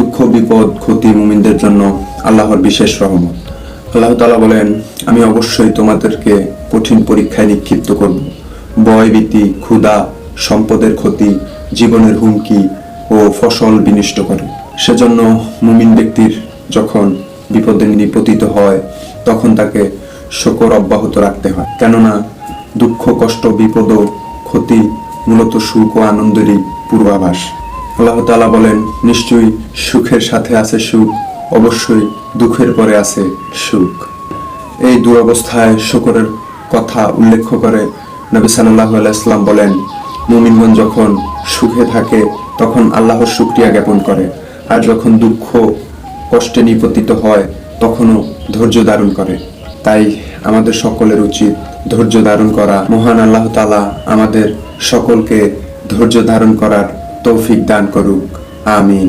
দুঃখ, বিপদ, ক্ষতি মুমিনদের জন্য আল্লাহর বিশেষ রহমত। আল্লাহ তাআলা বলেন, আমি অবশ্যই তোমাদেরকে কঠিন পরীক্ষায় নিক্ষিপ্ত করব। ভয়, ভীতি, ক্ষুধা, সম্পদের ক্ষতি, জীবনের হুমকি ও ফসল বিনষ্ট করে। সেজন্য মুমিন ব্যক্তির যখন বিপদে নিপতিত হয়, তখন তাকে শকর অব্যাহত রাখতে হয়। কেননা, দুঃখ, কষ্ট, বিপদ ক্ষতি মূলত সুখ ও আনন্দেরই পূর্বাভাস। আল্লাহ তাআলা বলেন, নিশ্চয়ই সুখের সাথে আছে সুখ, অবশ্যই দুঃখের পরে আছে সুখ। এই দুরবস্থায় শকরের কথা উল্লেখ করে নবী সাল্লাল্লাহু আলাইহি সাল্লাম বলেন, মুমিনগণ যখন সুখে থাকে, তখন আল্লাহর শুকরিয়া জ্ঞাপন করে। আর যখন দুঃখ, কষ্টে নিপতিত হয়, তখনও ধৈর্য ধারণ করে। তাই আমাদের সকলের উচিত ধৈর্য ধারণ করা। মহান আল্লাহ তাআলা আমাদের সকলকে ধৈর্য ধারণ করার তৌফিক দান করুক আমিন।